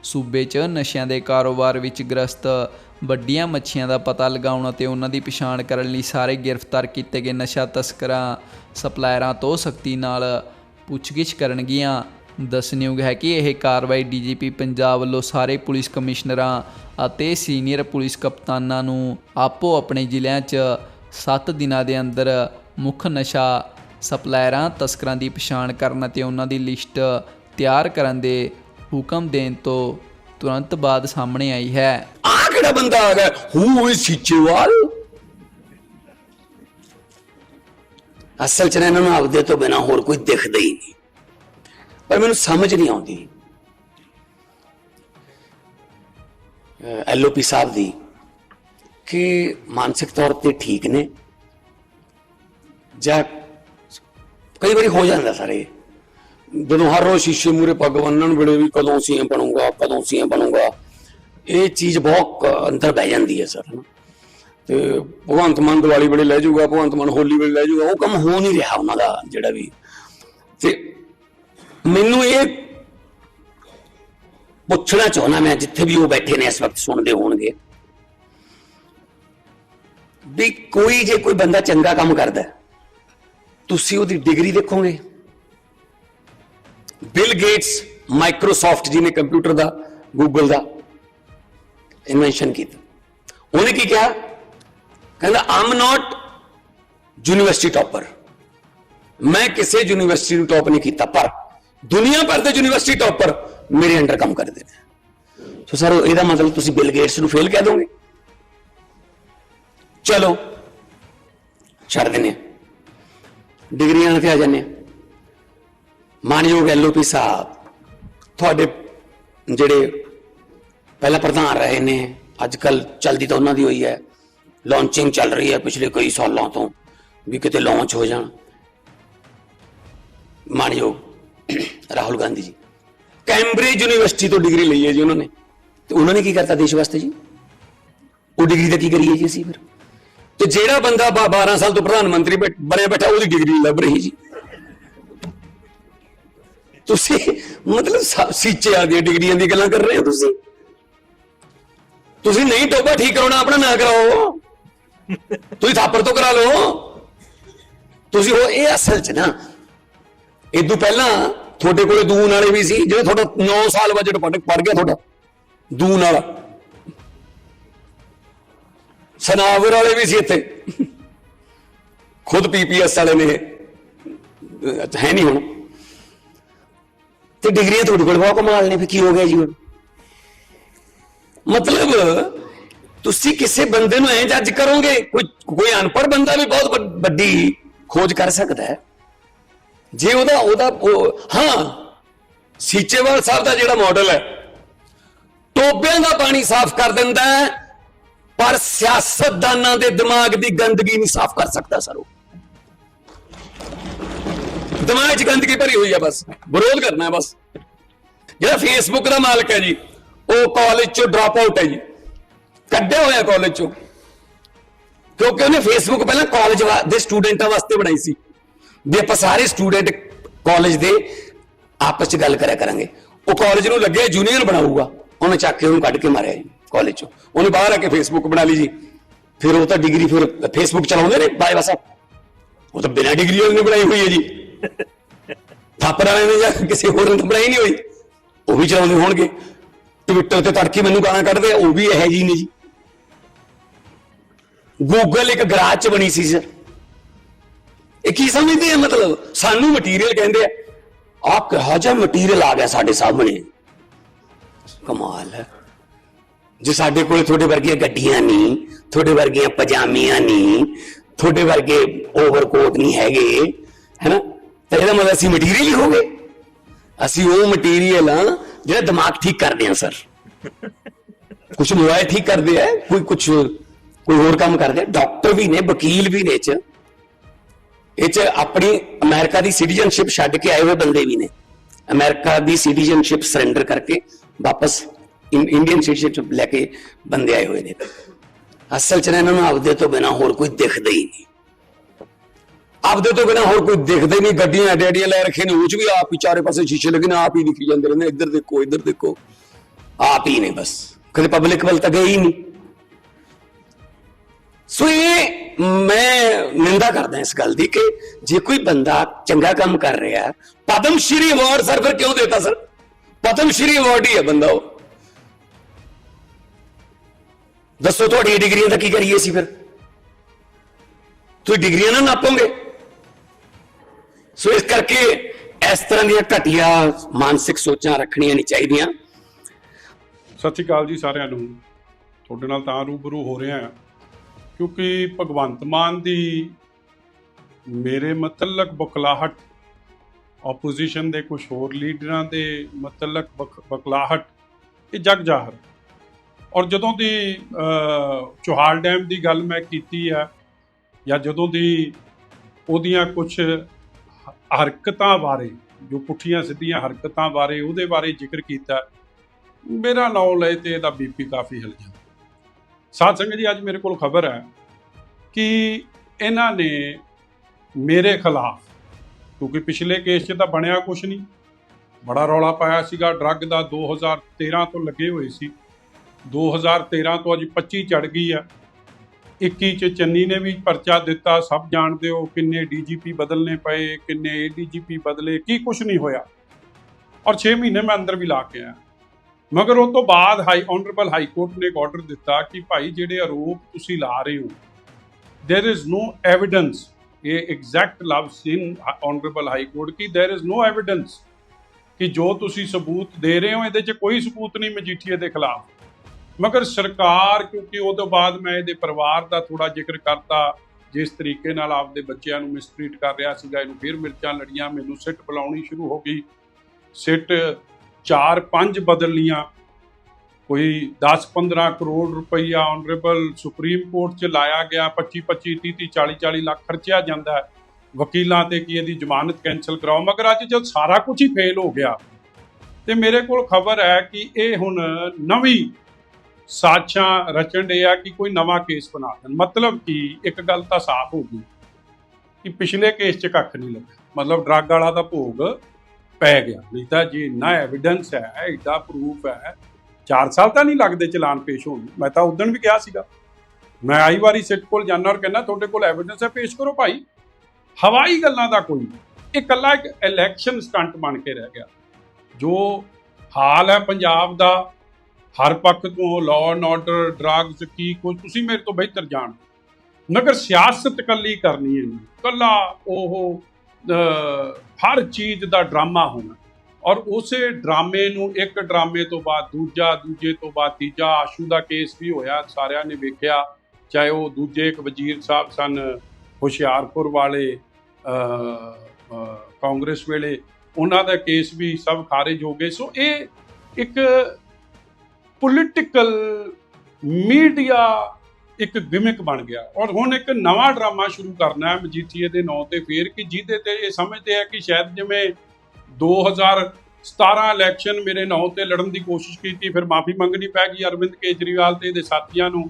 ਸੂਬੇ 'ਚ ਨਸ਼ਿਆਂ ਦੇ ਕਾਰੋਬਾਰ ਵਿੱਚ ਗ੍ਰਸਤ ਵੱਡੀਆਂ ਮੱਛੀਆਂ ਦਾ ਪਤਾ ਲਗਾਉਣ ਅਤੇ ਉਹਨਾਂ ਦੀ ਪਛਾਣ ਕਰਨ ਲਈ ਸਾਰੇ ਗ੍ਰਿਫਤਾਰ ਕੀਤੇ ਗਏ ਨਸ਼ਾ ਤਸਕਰਾਂ, ਸਪਲਾਇਰਾਂ ਤੋਂ ਸਖਤੀ ਨਾਲ ਪੁੱਛਗਿੱਛ ਕਰਨਗੀਆਂ। ਦੱਸਣਯੋਗ ਹੈ ਕਿ ਇਹ ਕਾਰਵਾਈ ਡੀਜੀਪੀ ਪੰਜਾਬ ਵੱਲੋਂ ਸਾਰੇ ਪੁਲਿਸ ਕਮਿਸ਼ਨਰਾਂ ਅਤੇ ਸੀਨੀਅਰ ਪੁਲਿਸ ਕਪਤਾਨਾਂ ਨੂੰ ਆਪੋ ਆਪਣੇ ਜ਼ਿਲ੍ਹਿਆਂ 'ਚ 7 ਦਿਨਾਂ ਦੇ ਅੰਦਰ ਮੁੱਖ ਨਸ਼ਾ ਸਪਲਾਇਰਾਂ, ਤਸਕਰਾਂ ਦੀ ਪਛਾਣ ਕਰਨ ਅਤੇ ਉਹਨਾਂ ਦੀ ਲਿਸਟ ਤਿਆਰ ਕਰਨ ਦੇ ਹੁਕਮ ਦੇਣ ਤੋਂ ਤੁਰੰਤ ਬਾਅਦ ਸਾਹਮਣੇ ਆਈ ਹੈ। ਆ ਕਿਹੜਾ ਬੰਦਾ ਆ ਗਿਆ? ਹੂ ਇਜ਼ ਸਿਚੇਵਾਲ ਅਸਲ ਚ ਇਹਨਾਂ ਨੂੰ ਆਪਦੇ ਤੋਂ ਬਿਨਾ ਹੋਰ ਕੋਈ ਦਿਖਦਾ ਹੀ ਨਹੀਂ। ਪਰ ਮੈਨੂੰ ਸਮਝ ਨਹੀਂ ਆਉਂਦੀ। ਐਲਓਪੀ ਸਾਹਿਬ ਦੀ ਕਿ ਮਾਨਸਿਕ ਤੌਰ ਤੇ ਠੀਕ ਨੇ ਜਾਂ ਕਈ ਵਾਰੀ ਹੋ ਜਾਂਦਾ ਸਾਰੇ ਜਦੋਂ ਹਰ ਰੋਜ਼ ਸ਼ੀਸ਼ੇ ਮੂਰੇ ਪੱਗ ਬੰਨਣ ਵੇਲੇ ਵੀ ਕਦੋਂ ਸੀਐਮ ਬਣੂੰਗਾ ਕਦੋਂ ਸੀਐਮ ਬਣੂੰਗਾ ਇਹ ਚੀਜ਼ ਬਹੁਤ ਅੰਦਰ ਬਹਿ ਜਾਂਦੀ ਹੈ ਸਰ। ਤੇ ਭਗਵੰਤ ਮਾਨ ਦੀਵਾਲੀ ਵੇਲੇ ਲੈ ਜਾਊਗਾ ਭਗਵੰਤ ਮਾਨ ਹੋਲੀ ਵੇਲੇ ਲੈ ਜਾਊਗਾ ਉਹ ਕੰਮ ਹੋ ਨਹੀਂ ਰਿਹਾ ਉਹਨਾਂ ਦਾ ਜਿਹੜਾ ਵੀ ਤੇ ਮੈਨੂੰ ਇਹ ਪੁੱਛਣਾ ਚਾਹੁੰਦਾ ਮੈਂ ਜਿੱਥੇ ਵੀ ਉਹ ਬੈਠੇ ਨੇ ਇਸ ਵਕਤ ਸੁਣਦੇ ਹੋਣਗੇ ਵੀ ਕੋਈ ਜੇ ਕੋਈ ਬੰਦਾ ਚੰਗਾ ਕੰਮ ਕਰਦਾ ਹੈ, ਤੁਸੀਂ ਉਹਦੀ ਡਿਗਰੀ ਦੇਖੋਗੇ। ਬਿਲ ਗੇਟਸ ਮਾਈਕਰੋਸਾਫਟ ਜੀ ਨੇ ਕੰਪਿਊਟਰ ਦਾ ਗੂਗਲ ਦਾ ਇਨਵੈਂਸ਼ਨ ਕੀਤਾ। ਉਹਨੇ ਕੀ ਕਿਹਾ? ਕਹਿੰਦਾ ਆਮ ਨਾਟ ਯੂਨੀਵਰਸਿਟੀ ਟਾਪਰ ਮੈਂ ਕਿਸੇ ਯੂਨੀਵਰਸਿਟੀ ਨੂੰ ਟੌਪ ਨਹੀਂ ਕੀਤਾ, ਪਰ ਦੁਨੀਆ ਭਰ ਦੇ ਯੂਨੀਵਰਸਿਟੀ ਟਾਪਰ ਮੇਰੇ ਅੰਡਰ ਕੰਮ ਕਰਦੇ ਨੇ। ਸੋ ਸਰ ਇਹਦਾ ਮਤਲਬ ਤੁਸੀਂ ਬਿਲ ਗੇਟਸ ਨੂੰ ਫੇਲ ਕਹਿ ਦੋਗੇ। ਚਲੋ, ਛੱਡ ਦਿੰਦੇ ਹਾਂ। ਡਿਗਰੀਆਂ ਤੇ ਆ ਜਾਂਦੇ ਹਾਂ ਮਾਨਯੋਗ ਐਲਓਪੀ ਸਾਹਿਬ, ਤੁਹਾਡੇ ਜਿਹੜੇ ਪਹਿਲਾਂ ਪ੍ਰਧਾਨ ਰਹੇ ਨੇ ਅੱਜ ਕੱਲ ਚਲਦੀ ਤਾਂ ਉਹਨਾਂ ਦੀ ਹੋਈ ਹੈ। ਲਾਂਚਿੰਗ ਚੱਲ ਰਹੀ ਹੈ ਪਿਛਲੇ ਕਈ ਸਾਲਾਂ ਤੋਂ, ਵੀ ਕਿਤੇ ਲਾਂਚ ਹੋ ਜਾਣ। ਮਾਨਯੋਗ ਰਾਹੁਲ ਗਾਂਧੀ ਜੀ, ਕੈਂਬਰਿਜ ਯੂਨੀਵਰਸਿਟੀ ਤੋਂ ਡਿਗਰੀ ਲਈ ਹੈ ਜੀ ਉਹਨਾਂ ਨੇ। ਤੇ ਉਹਨਾਂ ਨੇ ਕੀ ਕਰਤਾ ਦੇਸ਼ ਵਾਸਤੇ ਜੀ? ਉਹ ਡਿਗਰੀ ਦਾ ਕੀ ਕਰੀਏ ਜੀ ਅਸੀਂ ਫਿਰ? ਤੇ ਜਿਹੜਾ ਬੰਦਾ 12 ਸਾਲ ਤੋਂ ਪ੍ਰਧਾਨ ਮੰਤਰੀ ਬੈ- ਬਣਿਆ ਬੈਠਾ, ਉਹਦੀ ਡਿਗਰੀ ਲੱਭ ਰਹੀ ਜੀ। ਤੁਸੀਂ ਮਤਲਬ ਸੀਚੇ ਆ ਦੀਆਂ ਡਿਗਰੀਆਂ ਦੀ ਗੱਲਾਂ ਕਰ ਰਹੇ ਹੋ ਤੁਸੀਂ। ਤੁਸੀਂ ਨਹੀਂ ਟੋਬਾ ਠੀਕ ਕਰਾਉਣਾ, ਆਪਣਾ ਨਾ ਕਰਾਓ। ਤੁਸੀਂ ਥਾਪਰ ਤੋਂ ਕਰਾ ਲਓ। ਤੁਸੀਂ ਉਹ ਇਹ ਅਸਲ ਚ ਨਾ ਇਦੋਂ ਪਹਿਲਾਂ ਤੁਹਾਡੇ ਕੋਲੇ ਦੂਨ ਵਾਲੇ ਵੀ ਸੀ, ਜਿਹੜੇ ਤੁਹਾਡਾ 9 ਸਾਲ ਬਜਟ ਪੜ ਪੜ ਗਿਆ ਤੁਹਾਡਾ। ਦੂਨ ਵਾਲਾ। ਸਨਾਵਰ ਵਾਲੇ ਵੀ ਸੀ ਇੱਥੇ। ਖੁਦ ਪੀਪੀਐਸ ਵਾਲੇ ਨੇ ਇਹ। ਹੈ ਨਹੀਂ ਹੁਣ। ਤੇ ਡਿਗਰੀਆਂ ਤੁਹਾਡੇ ਕੋਲ ਬਹੁਤ ਕਮਾਲ ਨੇ, ਫਿਰ ਕੀ ਹੋ ਗਿਆ ਜੀ ਹੁਣ? ਮਤਲਬ, ਤੁਸੀਂ ਕਿਸੇ ਬੰਦੇ ਨੂੰ ਐ ਜੱਜ ਕਰੋਗੇ, ਕੋਈ ਕੋਈ ਅਨਪੜ੍ਹ ਬੰਦਾ ਵੀ ਬਹੁਤ ਵੱਡ- ਵੱਡੀ ਖੋਜ ਕਰ ਸਕਦਾ ਹੈ। ਜੇ ਉਹਦਾ ਉਹਦਾ ਹਾਂ, ਸੀਚੇਵਾਲ ਸਾਹਿਬ ਦਾ ਜਿਹੜਾ ਮਾਡਲ ਹੈ ਟੋਬਿਆਂ ਦਾ ਪਾਣੀ ਸਾਫ਼ ਕਰ ਦਿੰਦਾ ਹੈ ਪਰ ਸਿਆਸਤਦਾਨਾਂ ਦੇ ਦਿਮਾਗ ਦੀ ਗੰਦਗੀ ਨਹੀਂ ਸਾਫ਼ ਕਰ ਸਕਦਾ ਸਰ ਉਹ। ਦਿਮਾਗ 'ਚ ਗੰਦਗੀ ਭਰੀ ਹੋਈ ਹੈ ਬਸ। ਵਿਰੋਧ ਕਰਨਾ ਹੈ ਬਸ। ਜਿਹੜਾ ਫੇਸਬੁੱਕ ਦਾ ਮਾਲਕ ਹੈ ਜੀ, ਉਹ ਕਾਲਜ ਚੋਂ ਡ੍ਰੌਪ ਆਊਟ ਹੈ ਜੀ। ਕੱਢਿਆ ਹੋਇਆ ਕਾਲਜ ਚੋਂ। ਕਿਉਂਕਿ ਉਹਨੇ ਫੇਸਬੁੱਕ ਪਹਿਲਾਂ ਕਾਲਜ ਦੇ ਸਟੂਡੈਂਟਾਂ ਵਾਸਤੇ ਬਣਾਈ ਸੀ। ਵੀ ਆਪਾਂ ਸਾਰੇ ਸਟੂਡੈਂਟ ਕਾਲਜ ਦੇ ਆਪਸ ਚ ਗੱਲ ਕਰਿਆ ਕਰਾਂਗੇ। ਉਹ ਕਾਲਜ ਨੂੰ ਲੱਗੇ ਜੂਨੀਅਰ ਬਣਾਊਗਾ। ਉਹਨੇ ਚੱਕ ਕੇ ਉਹਨੂੰ ਕੱਢ ਕੇ ਮਾਰਿਆ ਜੀ। ਕਾਲਜ ਚੋਂ। ਉਹਨੇ ਬਾਹਰ ਆ ਕੇ ਫੇਸਬੁੱਕ ਬਣਾ ਲਈ ਜੀ। ਫਿਰ ਉਹ ਤਾਂ ਡਿਗਰੀ ਫਿਰ ਫੇਸਬੁੱਕ ਚਲਾਉਂਦੇ ਨੇ, ਬਾਏ ਵਸਾ। ਉਹ ਤਾਂ ਬਿਨਾਂ ਡਿਗਰੀ ਉਹਨੇ ਬਣਾਈ ਹੋਈ ਹੈ ਜੀ। ਥਾਪਰ ਵਾਲੇ ਨੇ ਜਾਂ ਕਿਸੇ ਹੋਰ ਨੇ ਬਣਾਈ ਨਹੀਂ ਹੋਈ। ਉਹ ਵੀ ਚਲਾਉਂਦੇ ਹੋਣਗੇ। ਟਵਿੱਟਰ ਤੇ ਤੜਕੇ ਮੈਨੂੰ ਗਾਣਾ ਕੱਢਦੇ ਆ, ਉਹ ਵੀ ਇਹੋ ਜੀ ਨੇ ਜੀ। ਗੂਗਲ ਇੱਕ ਗਰਾਜ ਚ ਬਣੀ ਸੀ ਸਰ ਇਹ ਕੀ ਸਮਝਦੇ ਆ ਮਤਲਬ? ਸਾਨੂੰ ਮਟੀਰੀਅਲ ਕਹਿੰਦੇ ਆ ਆ ਕਿਹਾ ਜਿਹਾ ਮਟੀਰੀਅਲ ਆ ਗਿਆ ਸਾਡੇ ਸਾਹਮਣੇ। ਕਮਾਲ ਹੈ। ਜੇ ਸਾਡੇ ਕੋਲੇ ਤੁਹਾਡੇ ਵਰਗੀਆਂ ਗੱਡੀਆਂ ਨਹੀਂ ਤੁਹਾਡੇ ਵਰਗੀਆਂ ਪਜਾਮੀਆਂ ਨਹੀਂ ਤੁਹਾਡੇ ਵਰਗੇ ਓਵਰਕੋਟ ਨਹੀਂ ਹੈਗੇ, ਹੈਨਾ? ਤਾਂ ਇਹਦਾ ਮਤਲਬ ਅਸੀਂ ਮਟੀਰੀਅਲ ਹੀ ਹੋ ਗਏ। ਅਸੀਂ ਉਹ ਮਟੀਰੀਅਲ ਆ ਜਿਹੜਾ ਦਿਮਾਗ ਠੀਕ ਕਰਦੇ ਆ ਸਰ ਕੁਝ ਮੋਬਾਈਲ ਠੀਕ ਕਰਦੇ ਆ, ਕੋਈ ਕੁਝ ਕੋਈ ਹੋਰ ਕੰਮ ਕਰਦੇ ਆ। ਡਾਕਟਰ ਵੀ ਨੇ, ਵਕੀਲ ਵੀ ਨੇ ਇਹ ਚ। ਇਹ ਚ ਆਪਣੀ ਅਮਰੀਕਾ ਦੀ ਸਿਟੀਜ਼ਨਸ਼ਿਪ ਛੱਡ ਕੇ ਆਏ ਹੋਏ ਬੰਦੇ ਵੀ ਨੇ। ਅਮਰੀਕਾ ਦੀ ਸਿਟੀਜ਼ਨਸ਼ਿਪ ਸਰੈਂਡਰ ਕਰਕੇ ਵਾਪਸ ਇੰਡੀਅਨ ਸਿਟੀਜ਼ਨਸ਼ਿਪ ਲੈ ਕੇ ਬੰਦੇ ਆਏ ਹੋਏ ਨੇ। ਅਸਲ ਚ ਇਹਨਾਂ ਨੂੰ ਆਪਦੇ ਤੋਂ ਬਿਨਾ ਹੋਰ ਕੋਈ ਦਿਖਦਾ ਹੀ ਨਹੀਂ। ਆਪਦੇ ਤੋਂ ਬਿਨਾ ਹੋਰ ਕੋਈ ਦਿਖਦਾ ਹੀ ਨਹੀਂ। ਗੱਡੀਆਂ ਐਡੇ ਐਡੀਆਂ ਲੈ ਰੱਖੇ ਨੇ। ਉਹ ਚ ਵੀ ਆਪ ਹੀ ਚਾਰੇ ਪਾਸੇ ਸ਼ੀਸ਼ੇ ਲੱਗੇ ਨੇ, ਆਪ ਹੀ ਦਿਖੀ ਜਾਂਦੇ ਰਹਿੰਦੇ ਇੱਧਰ ਦੇਖੋ ਇੱਧਰ ਦੇਖੋ। ਆਪ ਹੀ ਨੇ ਬਸ। ਕਦੇ ਪਬਲਿਕ ਵੱਲ ਤਾਂ ਗਏ ਹੀ ਨਹੀਂ। ਸੋ ਇਹ ਮੈਂ ਨਿੰਦਾ ਕਰਦਾ ਇਸ ਗੱਲ ਦੀ ਕਿ ਜੇ ਕੋਈ ਬੰਦਾ ਚੰਗਾ ਕੰਮ ਕਰ ਰਿਹਾ, ਪਦਮ ਸ਼੍ਰੀ ਅਵਾਰਡ ਸਰ ਫਿਰ ਕਿਉਂ ਦੇਤਾ ਸਰ? ਪਦਮ ਸ਼੍ਰੀ ਅਵਾਰਡ ਹੀ ਹੈ ਬੰਦਾ ਉਹ। ਦੱਸੋ ਤੁਹਾਡੀ ਡਿਗਰੀਆਂ ਦਾ ਕੀ ਕਰੀਏ ਸੀ ਫਿਰ? ਤੁਸੀਂ ਡਿਗਰੀਆਂ ਨਾ ਨਾਪੋਗੇ? ਸੋ ਇਸ ਕਰਕੇ ਇਸ ਤਰ੍ਹਾਂ ਦੀਆਂ ਘਟੀਆ ਮਾਨਸਿਕ ਸੋਚਾਂ ਰੱਖਣੀਆਂ ਨਹੀਂ ਚਾਹੀਦੀਆਂ। ਸਤਿ ਸ਼੍ਰੀ ਅਕਾਲ ਜੀ ਸਾਰਿਆਂ ਨੂੰ। ਤੁਹਾਡੇ ਨਾਲ ਤਾਂ ਰੂਬਰੂ ਹੋ ਰਿਹਾ ਹਾਂ, ਕਿਉਂਕਿ ਭਗਵੰਤ ਮਾਨ ਦੀ ਮੇਰੇ ਮਤਲਕ ਬਕਲਾਹਟ ਆਪੋਜੀਸ਼ਨ ਦੇ ਕੁਝ ਹੋਰ ਲੀਡਰਾਂ ਦੇ ਮਤਲਕ ਬਕ- ਬਕਲਾਹਟ, ਇਹ ਜਗ ਜਾਹਰ ਔਰ ਜਦੋਂ ਦੀ ਅਹ, ਚੋਹਾਲ ਡੈਮ ਦੀ ਗੱਲ ਮੈਂ ਕੀਤੀ ਹੈ ਜਾਂ ਜਦੋਂ ਦੀ ਉਹਦੀਆਂ ਕੁਝ ਹਰਕਤਾਂ ਬਾਰੇ ਜੋ ਪੁੱਠੀਆਂ ਸਿੱਧੀਆਂ ਹਰਕਤਾਂ ਬਾਰੇ ਉਹਦੇ ਬਾਰੇ ਜ਼ਿਕਰ ਕੀਤਾ ਮੇਰਾ ਨਾਮ ਲਏ ਤੇ ਇਹਦਾ ਬੀਪੀ ਕਾਫੀ ਹਿਲ ਗਿਆ। ਸਾਧ ਸੰਗਤ ਜੀ ਅੱਜ ਮੇਰੇ ਕੋਲ ਖਬਰ ਹੈ ਕਿ ਇਹਨਾਂ ਨੇ ਮੇਰੇ ਖਿਲਾਫ ਕਿਉਂਕਿ ਪਿਛਲੇ ਕੇਸ 'ਚ ਤਾਂ ਬਣਿਆ ਕੁਝ ਨਹੀਂ ਬੜਾ ਰੌਲਾ ਪਾਇਆ ਸੀਗਾ ਡਰੱਗ ਦਾ 2013 ਤੋਂ ਲੱਗੇ ਹੋਏ ਸੀ। 2013 ਤੋਂ ਅੱਜ 25 ਚੜ ਗਈ ਆ। 21 ਚ ਚੰਨੀ ਨੇ ਵੀ ਪਰਚਾ ਦਿੱਤਾ, ਸਭ ਜਾਣਦੇ ਹੋ ਕਿੰਨੇ ਡੀਜੀਪੀ ਬਦਲਨੇ ਪਏ, ਕਿੰਨੇ ਏਡੀਜੀਪੀ ਬਦਲੇ, ਕੀ ਕੁਝ ਨਹੀਂ ਹੋਇਆ। ਔਰ 6 ਮਹੀਨੇ ਮੈਂ ਅੰਦਰ ਵੀ ਲਾ ਕੇ ਆਇਆ। ਮਗਰ ਉਹ ਤੋਂ ਬਾਅਦ ਹਾਈ ਆਨਰੇਬਲ ਹਾਈ ਕੋਰਟ ਨੇ ਇੱਕ ਆਰਡਰ ਦਿੱਤਾ ਕਿ ਭਾਈ ਜਿਹੜੇ ਆਰੋਪ ਤੁਸੀਂ ਲਾ ਰਹੇ ਹੋ, there is no evidence, ਇਹ ਐਗਜ਼ੈਕਟ ਲਫ਼ਜ਼ ਇਨ ਆਨਰੇਬਲ ਹਾਈ ਕੋਰਟ ਕਿ, there is no evidence ਕਿ ਜੋ ਤੁਸੀਂ ਸਬੂਤ ਦੇ ਰਹੇ ਹੋ, ਇਹਦੇ 'ਚ ਕੋਈ ਸਬੂਤ ਨਹੀਂ ਮਜੀਠੀਏ ਦੇ ਖਿਲਾਫ। ਮਗਰ ਸਰਕਾਰ, ਕਿਉਂਕਿ ਉਹ ਤੋਂ ਬਾਅਦ ਮੈਂ ਇਹਦੇ ਪਰਿਵਾਰ ਦਾ ਥੋੜਾ ਜ਼ਿਕਰ ਕਰਤਾ, ਜਿਸ ਤਰੀਕੇ ਨਾਲ ਆਪਦੇ ਬੱਚਿਆਂ ਨੂੰ ਮਿਸਟ੍ਰੀਟ ਕਰ ਰਿਹਾ ਸੀਗਾ, ਇਹਨੂੰ ਫਿਰ ਮਿਰਚਾਂ ਲੜੀਆਂ, ਮੈਨੂੰ ਸਿੱਟ ਬੁਲਾਉਣੀ ਸ਼ੁਰੂ ਹੋ ਗਈ। ਸਿੱਟ 4-5 ਬਦਲ ਲੀਆਂ ਕੋਈ 10-15 ਕਰੋੜ ਰੁਪਈਆ ਆਨਰੇਬਲ ਸੁਪਰੀਮ ਕੋਰਟ 'ਚ ਲਾਇਆ ਗਿਆ 25-25 30-30 40-40 ਲੱਖ ਖਰਚਿਆ ਜਾਂਦਾ ਵਕੀਲਾਂ ਤੇ ਕੀ ਇਹਦੀ ਜ਼ਮਾਨਤ ਕੈਨਸਲ ਕਰਾਓ? ਮਗਰ ਅੱਜ ਜਦ ਸਾਰਾ ਕੁਝ ਹੀ ਫੇਲ ਹੋ ਗਿਆ, ਤੇ ਮੇਰੇ ਕੋਲ ਖਬਰ ਹੈ ਕਿ ਇਹ ਹੁਣ ਨਵੀਂ ਸਾਚਾਂ ਰਚਣ ਦੇ ਆ ਕਿ ਕੋਈ ਨਵਾਂ ਕੇਸ ਬਣਾ ਦੇਣ। ਮਤਲਬ ਕਿ ਇੱਕ ਗੱਲ ਤਾਂ ਸਾਫ਼ ਹੋ ਗਈ ਕਿ ਪਿਛਲੇ ਕੇਸ 'ਚ ਕੱਖ ਨਹੀਂ ਲੱਗਾ। ਮਤਲਬ ਡਰੱਗ ਵਾਲਾ ਦਾ ਭੋਗ ਪੈ ਗਿਆ। ਨਹੀਂ ਤਾਂ ਜੇ ਨਾ ਐਵੀਡੈਂਸ ਹੈ ਐਡਾ ਪ੍ਰੂਫ ਹੈ 4 ਸਾਲ ਤਾਂ ਨਹੀਂ ਲੱਗਦੇ ਚਲਾਨ ਪੇਸ਼ ਹੋਣ ਮੈਂ ਤਾਂ ਉਦੋਂ ਵੀ ਕਿਹਾ ਸੀਗਾ। ਮੈਂ ਆਈ ਵਾਰੀ ਸਿੱਟ ਕੋਲ ਜਾਣਾ ਔਰ ਕਹਿੰਦਾ, ਤੁਹਾਡੇ ਕੋਲ ਐਵੀਡੈਂਸ ਹੈ, ਪੇਸ਼ ਕਰੋ ਭਾਈ। ਹਵਾਈ ਗੱਲਾਂ ਦਾ ਕੋਈ ਇਹ ਕੱਲਾ ਇੱਕ ਇਲੈਕਸ਼ਨ ਸਟੰਟ ਬਣ ਕੇ ਰਹਿ ਗਿਆ। ਜੋ ਹਾਲ ਹੈ ਪੰਜਾਬ ਦਾ ਹਰ ਪੱਖ ਤੋਂ ਲਾਅ ਐਂਡ ਆਰਡਰ ਡਰੱਗਸ ਕੀ ਕੁਝ ਤੁਸੀਂ ਮੇਰੇ ਤੋਂ ਬਿਹਤਰ ਜਾਣ। ਮਗਰ ਸਿਆਸਤ ਕੱਲੀ ਕਰਨੀ ਹੈ ਕੱਲਾ ਉਹ ਹਰ ਚੀਜ਼ ਦਾ ਡਰਾਮਾ ਹੋਣਾ। ਔਰ ਉਸੇ ਡਰਾਮੇ ਨੂੰ ਇੱਕ ਡਰਾਮੇ ਤੋਂ ਬਾਅਦ ਦੂਜਾ, ਦੂਜੇ ਤੋਂ ਬਾਅਦ ਤੀਜਾ, ਆਸ਼ੂ ਦਾ ਕੇਸ ਵੀ ਹੋਇਆ, ਸਾਰਿਆਂ ਨੇ ਵੇਖਿਆ। ਚਾਹੇ ਉਹ ਦੂਜੇ ਇੱਕ ਵਜ਼ੀਰ ਸਾਹਿਬ ਸਨ, ਹੁਸ਼ਿਆਰਪੁਰ ਵਾਲੇ ਕਾਂਗਰਸ ਵੇਲੇ, ਉਹਨਾਂ ਦਾ ਕੇਸ ਵੀ ਸਭ ਖਾਰਿਜ ਹੋ ਗਏ। ਸੋ ਇਹ ਇੱਕ ਪੋਲੀਟੀਕਲ ਮੀਡੀਆ ਇੱਕ ਗਿਮਿਕ ਬਣ ਗਿਆ। ਔਰ ਹੁਣ ਇੱਕ ਨਵਾਂ ਡਰਾਮਾ ਸ਼ੁਰੂ ਕਰਨਾ ਹੈ ਮਜੀਠੀਏ ਦੇ ਨਾਂ ਤੇ ਫੇਰ, ਕਿ ਜਿਹਦੇ ਤੇ ਇਹ ਸਮਝਦੇ ਆ ਕਿ ਸ਼ਾਇਦ ਜਿਵੇਂ 2017 ਇਲੈਕਸ਼ਨ ਮੇਰੇ ਨਾਂ ਤੇ ਲੜਨ ਦੀ ਕੋਸ਼ਿਸ਼ ਕੀਤੀ, ਫਿਰ ਮਾਫੀ ਮੰਗਣੀ ਪੈ ਗਈ ਅਰਵਿੰਦ ਕੇਜਰੀਵਾਲ ਤੇ ਇਹਦੇ ਸਾਥੀਆਂ ਨੂੰ।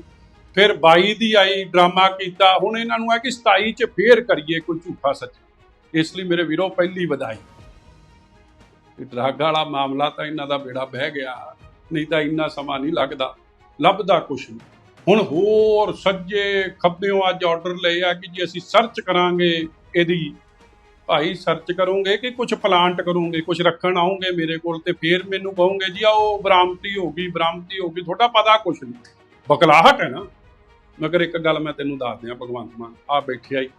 ਫਿਰ 22 ਦੀ ਆਈ ਡਰਾਮਾ ਕੀਤਾ, ਹੁਣ ਇਹਨਾਂ ਨੂੰ ਹੈ ਕਿ 27 ਚ ਫੇਰ ਕਰੀਏ ਕੋਈ ਝੂਠਾ ਸੱਚ। ਇਸ ਲਈ ਮੇਰੇ ਵੀਰੋ, ਪਹਿਲੀ ਵਧਾਈ। ਇਹ ਡਰੱਗ ਵਾਲਾ ਮਾਮਲਾ ਤਾਂ ਇਹਨਾਂ ਦਾ ਬੇੜਾ ਬਹਿ ਗਿਆ। ਨਹੀਂ ਤਾਂ ਇੰਨਾ ਸਮਾਂ ਨਹੀਂ ਲੱਗਦਾ, ਲੱਭਦਾ ਕੁਛ ਨਹੀਂ। ਹੁਣ ਹੋਰ ਸੱਜੇ ਖੱਬਿਓਂ ਅੱਜ ਆਰਡਰ ਲਏ ਆ ਕਿ ਜੀ ਅਸੀਂ ਸਰਚ ਕਰਾਂਗੇ ਇਹਦੀ, ਭਾਈ ਸਰਚ ਕਰੋਗੇ ਕਿ ਕੁਝ ਪਲਾਂਟ ਕਰੋਗੇ ਕੁਝ ਰੱਖਣ ਆਉਂਗੇ ਮੇਰੇ ਕੋਲ ਤੇ ਫੇਰ ਮੈਨੂੰ ਕਹੋਗੇ, ਜੀ ਆ ਉਹ ਬਰਾਮਤੀ ਹੋ ਗਈ, ਬਰਾਮਤੀ ਹੋ ਗਈ, ਤੁਹਾਡਾ ਪਤਾ ਕੁਛ ਨਹੀਂ। ਬਕਲਾਹਟ ਹੈ ਨਾ। ਮਗਰ ਇੱਕ ਗੱਲ ਮੈਂ ਤੈਨੂੰ ਦੱਸ ਦਿਆਂ ਭਗਵੰਤ ਮਾਨ ਆ ਬੈਠਿਆ ਹੀ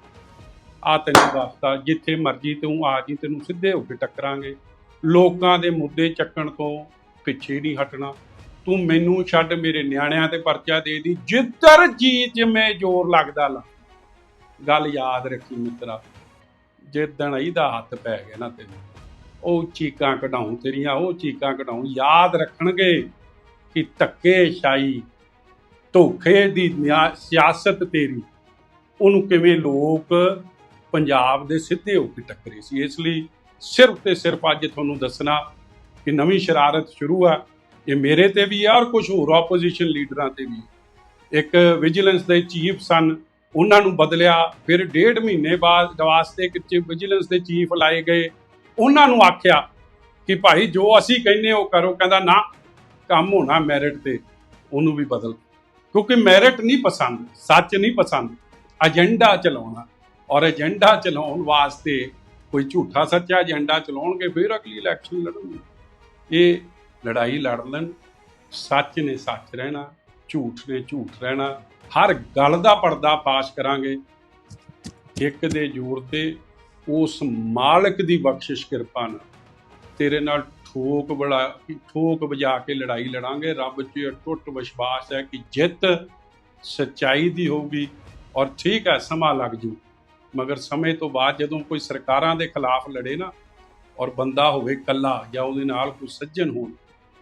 ਆ ਤੈਨੂੰ ਦੱਸਤਾ, ਜਿੱਥੇ ਮਰਜ਼ੀ ਤੂੰ ਆ ਜੀ, ਤੈਨੂੰ ਸਿੱਧੇ ਹੋ ਕੇ ਟੱਕਰਾਂਗੇ। ਲੋਕਾਂ ਦੇ ਮੁੱਦੇ ਚੱਕਣ ਤੋਂ ਪਿੱਛੇ ਨਹੀਂ ਹਟਣਾ। ਤੂੰ ਮੈਨੂੰ ਛੱਡ ਮੇਰੇ ਨਿਆਣਿਆਂ ਤੇ ਪਰਚਾ ਦੇ ਦੀ। ਜਿੱਧਰ ਜੀ ਜਿਵੇਂ ਜ਼ੋਰ ਲੱਗਦਾ ਲਾ। ਗੱਲ ਯਾਦ ਰੱਖੀ ਮਿੱਤਰਾ, ਜਿੱਦਣ ਇਹਦਾ ਹੱਥ ਪੈ ਗਿਆ ਨਾ ਤੈਨੂੰ, ਉਹ ਚੀਕਾਂ ਕਢਾਉਣ ਤੇਰੀਆਂ, ਉਹ ਚੀਕਾਂ ਕਢਾਉਣ ਯਾਦ ਰੱਖਣਗੇ ਕਿ ਧੱਕੇਸ਼ਾਹੀ ਧੋਖੇ ਦੀ ਨਿਆ- ਸਿਆਸਤ ਤੇਰੀ। ਉਹਨੂੰ ਕਿਵੇਂ ਲੋਕ ਪੰਜਾਬ ਦੇ ਸਿੱਧੇ ਹੋ ਕੇ ਟੱਕਰੇ ਸੀ। ਇਸ ਲਈ ਸਿਰਫ ਤੇ ਸਿਰਫ ਅੱਜ ਤੁਹਾਨੂੰ ਦੱਸਣਾ ਕਿ ਨਵੀਂ ਸ਼ਰਾਰਤ ਸ਼ੁਰੂ ਆ, ਇਹ ਮੇਰੇ ਤੇ ਵੀ ਆ ਔਰ ਕੁਝ ਹੋਰ ਆਪੋਜੀਸ਼ਨ ਲੀਡਰਾਂ ਤੇ ਵੀ। ਇੱਕ ਵਿਜੀਲੈਂਸ ਦੇ ਚੀਫ ਸਨ, ਉਹਨਾਂ ਨੂੰ ਬਦਲਿਆ, ਫਿਰ ਡੇਢ ਮਹੀਨੇ ਬਾਅਦ ਵਾਸਤੇ ਇੱਕ ਵਿਜੀਲੈਂਸ ਦੇ ਚੀਫ ਲਾਏ ਗਏ। ਉਹਨਾਂ ਨੂੰ ਆਖਿਆ ਕਿ ਭਾਈ ਜੋ ਅਸੀਂ ਕਹਿੰਨੇ ਉਹ ਕਰੋ, ਕਹਿੰਦਾ ਨਾ, ਕੰਮ ਹੋਣਾ ਮੈਰਿਟ ਤੇ, ਉਹਨੂੰ ਵੀ ਬਦਲ। ਕਿਉਂਕਿ ਮੈਰਿਟ ਨਹੀਂ ਪਸੰਦ, ਸੱਚ ਨਹੀਂ ਪਸੰਦ ਏਜੰਡਾ ਚਲਾਉਣਾ। ਔਰ ਏਜੰਡਾ ਚਲਾਉਣ ਵਾਸਤੇ ਕੋਈ ਝੂਠਾ ਸੱਚਾ ਏਜੰਡਾ ਚਲਾਉਣਗੇ, ਫਿਰ ਅਗਲੀ ਇਲੈਕਸ਼ਨ ਲੜਨਗੇ। ਇਹ ਲੜਾਈ ਲੜ ਲੈਣ ਸੱਚ ਨੇ ਸੱਚ ਰਹਿਣਾ, ਝੂਠ ਨੇ ਝੂਠ ਰਹਿਣਾ, ਹਰ ਗੱਲ ਦਾ ਪਰਦਾ ਪਾਸ਼ ਕਰਾਂਗੇ। ਇੱਕ ਦੇ ਜ਼ੋਰ ਤੇ ਉਸ ਮਾਲਕ ਦੀ ਬਖਸ਼ਿਸ਼ ਕਿਰਪਾ ਨਾਲ ਤੇਰੇ ਨਾਲ ਠੋਕ ਬੜਾ ਠੋਕ ਵਜਾ ਕੇ ਲੜਾਈ ਲੜਾਂਗੇ। ਰੱਬ 'ਚ ਟੁੱਟ ਵਿਸ਼ਵਾਸ ਹੈ ਕਿ ਜਿੱਤ ਸੱਚਾਈ ਦੀ ਹੋਊਗੀ ਔਰ ਠੀਕ ਹੈ, ਸਮਾਂ ਲੱਗ ਜੂ। ਮਗਰ ਸਮੇਂ ਤੋਂ ਬਾਅਦ ਜਦੋਂ ਕੋਈ ਸਰਕਾਰਾਂ ਦੇ ਖਿਲਾਫ ਲੜੇ ਨਾ ਔਰ ਬੰਦਾ ਹੋਵੇ ਕੱਲਾ ਜਾਂ ਉਹਦੇ ਨਾਲ ਕੋਈ ਸੱਜਣ ਹੋਣ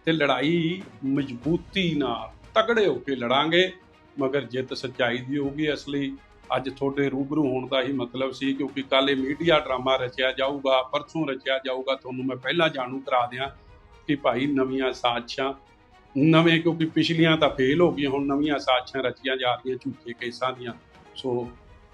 ਤੇ ਲੜਾਈ ਮਜ਼ਬੂਤੀ ਨਾਲ ਤਗੜੇ ਹੋ ਕੇ ਲੜਾਂਗੇ, ਮਗਰ ਜਿੱਤ ਸੱਚਾਈ ਦੀ ਹੋਊਗੀ ਇਸ ਲਈ। ਅੱਜ ਤੁਹਾਡੇ ਰੂਬਰੂ ਹੋਣ ਦਾ ਹੀ ਮਤਲਬ ਸੀ, ਕਿਉਂਕਿ ਕੱਲ ਇਹ ਮੀਡੀਆ ਡਰਾਮਾ ਰਚਿਆ ਜਾਊਗਾ, ਪਰਸੋਂ ਰਚਿਆ ਜਾਊਗਾ, ਤੁਹਾਨੂੰ ਮੈਂ ਪਹਿਲਾਂ ਜਾਣੂ ਕਰਾ ਦਿਆਂ ਕਿ ਭਾਈ ਨਵੀਆਂ ਸਾਜ਼ਿਸ਼ਾਂ ਨਵੇਂ, ਕਿਉਂਕਿ ਪਿਛਲੀਆਂ ਤਾਂ ਫੇਲ ਹੋ ਗਈਆਂ, ਹੁਣ ਨਵੀਆਂ ਸਾਜ਼ਿਸ਼ਾਂ ਰਚੀਆਂ ਜਾ ਰਹੀਆਂ ਝੂਠੇ ਕੇਸਾਂ ਦੀਆਂ। ਸੋ